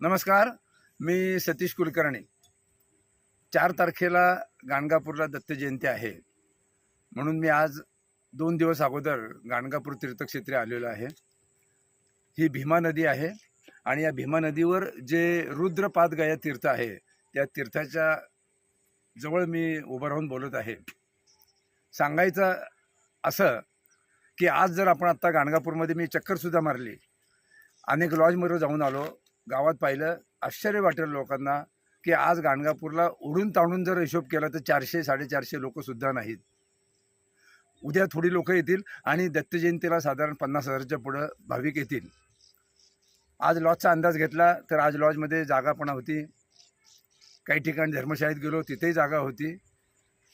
नमस्कार मी सतीश कुलकर्णी. चार तारखेला गाणगापूरला दत्त जयंती आहे. म्हणून मी आज दोन दिवस अगोदर गाणगापूर तीर्थक्षेत्री आलेलो आहे. ही भीमा नदी आहे आणि या भीमा नदीवर जे रुद्रपादगया तीर्थ आहे त्या तीर्थाच्या जवळ मी उभं राहून बोलत आहे. सांगायचं असं की आज जर आपण आत्ता गाणगापूरमध्ये मी चक्करसुद्धा मारली. अनेक लॉजमध्ये जाऊन आलो गावात पाहिलं आश्चर्य वाटेल लोकांना की आज गाणगापूरला उडून ताणून जर हिशोब केला तर चारशे साडेचारशे लोकसुद्धा नाहीत. उद्या थोडी लोक येतील आणि दत्त जयंतीला साधारण पन्नास हजारच्या पुढं भाविक येतील. आज लॉजचा अंदाज घेतला तर आज लॉजमध्ये जागापणा होती. काही ठिकाणी धर्मशाळेत गेलो तिथेही जागा होती.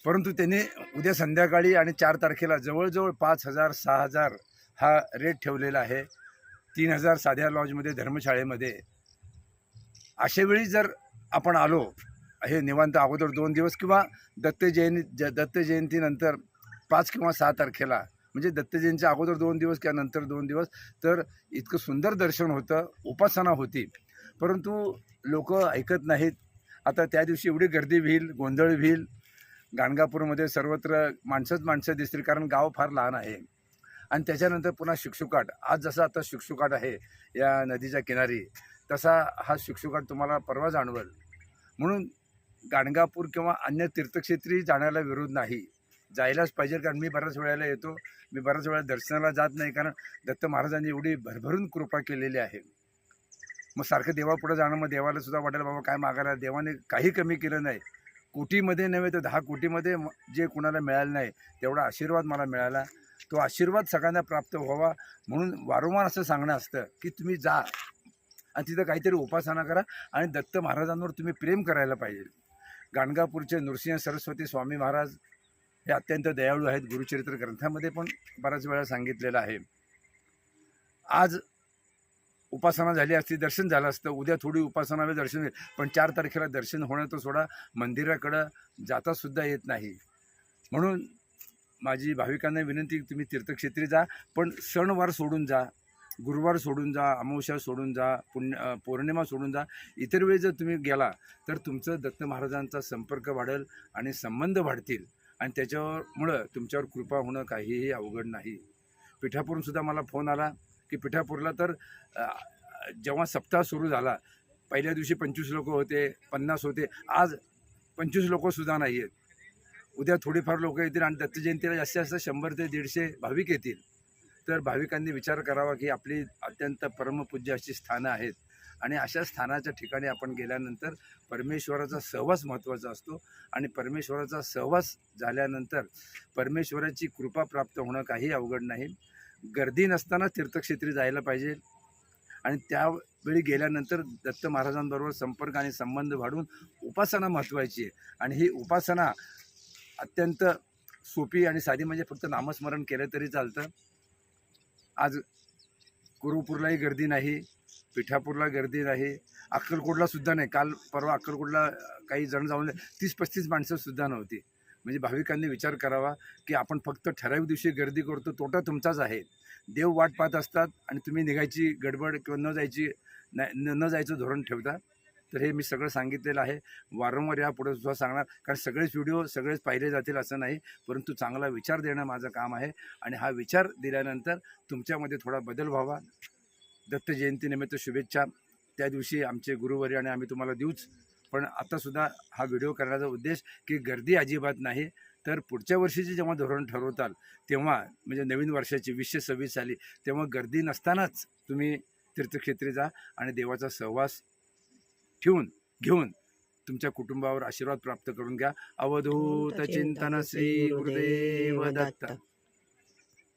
परंतु त्यांनी उद्या संध्याकाळी आणि चार तारखेला जवळजवळ पाच हजार सहा हजार हा रेट ठेवलेला आहे. तीन हजार साध्या लॉजमध्ये धर्मशाळेमध्ये. अशावेळी जर आपण आलो हे निवांत अगोदर दोन दिवस किंवा दत्त जयंती ज दत्त जयंतीनंतर पाच किंवा सहा तारखेला. म्हणजे दत्तजींच्या अगोदर दोन दिवस किंवा नंतर दोन दिवस तर इतकं सुंदर दर्शन होतं उपासना होती. परंतु लोक ऐकत नाहीत. आता त्या दिवशी एवढी गर्दी होईल गोंधळ होईल गाणगापूरमध्ये सर्वत्र माणसंच माणसं दिसतील कारण गाव फार लहान आहे. आणि त्याच्यानंतर पुन्हा शुकशुकाट. आज जसं आता शुकशुकाट आहे या नदीच्या किनारी तसा हा शुकशुकाट तुम्हाला परवा जाणवेल. म्हणून गाणगापूर किंवा अन्य तीर्थक्षेत्री जाण्याला विरोध नाही. जायलाच पाहिजे कारण मी बऱ्याच वेळेला येतो. मी बऱ्याच वेळा दर्शनाला जात नाही कारण दत्त महाराजांनी एवढी भरभरून कृपा केलेली आहे. मग सारखं देवापुढं जाणं मग देवाला सुद्धा वाटेल बाबा काय मागायला? देवाने काही कमी केलं नाही. कोटीमध्ये नव्हे तर दहा कोटीमध्ये जे कुणाला मिळालं नाही तेवढा आशीर्वाद मला मिळाला. तो आशीर्वाद सगळ्यांना प्राप्त व्हावा म्हणून वारंवार असं सांगणं असतं की तुम्ही जा आणि तिथं काहीतरी उपासना करा आणि दत्त महाराजांवर तुम्ही प्रेम करायला पाहिजे. गाणगापूरचे नृसिंह सरस्वती स्वामी महाराज हे अत्यंत दयाळू आहेत गुरुचरित्र ग्रंथामध्ये पण बऱ्याच वेळा सांगितलेलं आहे. आज उपासना झाली असती दर्शन झालं असतं. उद्या थोडी उपासना वेळ दर्शन होईल. पण चार तारखेला दर्शन होणं तर सोडा मंदिराकडं जातासुद्धा येत नाही. म्हणून माझी भाविकांना विनंती तुम्ही तीर्थक्षेत्री जा पण सणवार सोडून जा गुरुवार सोडून जा अमावस्या सोडून जा पुण्य पौर्णिमा सोडून जा. इतर वेळी जर तुम्ही गेला तर तुमचं दत्त महाराजांचा संपर्क वाढेल आणि संबंध वाढतील. आणि त्याच्यामुळं तुमच्यावर कृपा होणं काहीही अवघड नाही. पिठापूरून सुद्धा मला फोन आला की पिठापूरला तर जेव्हा सप्ताह सुरू झाला पहिल्या दिवशी पंचवीस लोक होते पन्नास होते आज पंचवीस लोकसुद्धा नाही आहेत. उद्या थोडीफार लोक येतील आणि दत्त जयंतीला जास्तीत जास्त शंभर ते दीडशे भाविक येतील. तर भाविकांनी विचार करावा की आपली अत्यंत परमपूज्य अशी स्थानं आहेत. आणि अशा स्थानाच्या ठिकाणी आपण गेल्यानंतर परमेश्वराचा सहवास महत्त्वाचा असतो. आणि परमेश्वराचा सहवास झाल्यानंतर परमेश्वराची कृपा प्राप्त होणं काही अवघड नाही. गर्दी नसताना तीर्थक्षेत्री जायला पाहिजे. आणि त्यावेळी गेल्यानंतर दत्त महाराजांबरोबर संपर्क आणि संबंध वाढून उपासना महत्त्वाची आहे. आणि ही उपासना अत्यंत सोपी आणि साधी म्हणजे फक्त नामस्मरण केलं तरी चालतं. आज गुरुपूरलाही गर्दी नाही. पिठापूरला गर्दी नाही अक्कलकोटलासुद्धा नाही. काल परवा अक्कलकोटला काही जण जाऊन तीस पस्तीस माणसंसुद्धा नव्हती. म्हणजे भाविकांनी विचार करावा की आपण फक्त ठराविक दिवशी गर्दी करतो. तोटा तुमचाच आहे. देव वाट पाहत असतात आणि तुम्ही निघायची गडबड किंवा न जायची न न जायचं धोरण ठेवता. तर हे मी सगळं सांगितलेलं आहे. वारंवार यापुढे सुद्धा सांगणार. कारण सगळेच व्हिडिओ सगळेच पाहिले जातील असं नाही. परंतु चांगला विचार देणं माझं काम आहे. आणि हा विचार दिल्यानंतर तुमच्यामध्ये थोडा बदल व्हावा. दत्त जयंतीनिमित्त शुभेच्छा. त्या दिवशी आमचे गुरुवारी आणि आम्ही तुम्हाला देऊच. पण आतासुद्धा हा व्हिडिओ करण्याचा उद्देश की गर्दी अजिबात नाही तर पुढच्या वर्षीचे जेव्हा धोरण ठरवताल तेव्हा म्हणजे नवीन वर्षाची वीसशे सव्वीस साली तेव्हा गर्दी नसतानाच तुम्ही तीर्थक्षेत्री जा आणि देवाचा सहवास ठेवून घेऊन तुमच्या कुटुंबावर आशीर्वाद प्राप्त करून घ्या. अवधूत चिंतन श्री गुरुदेव दत्त.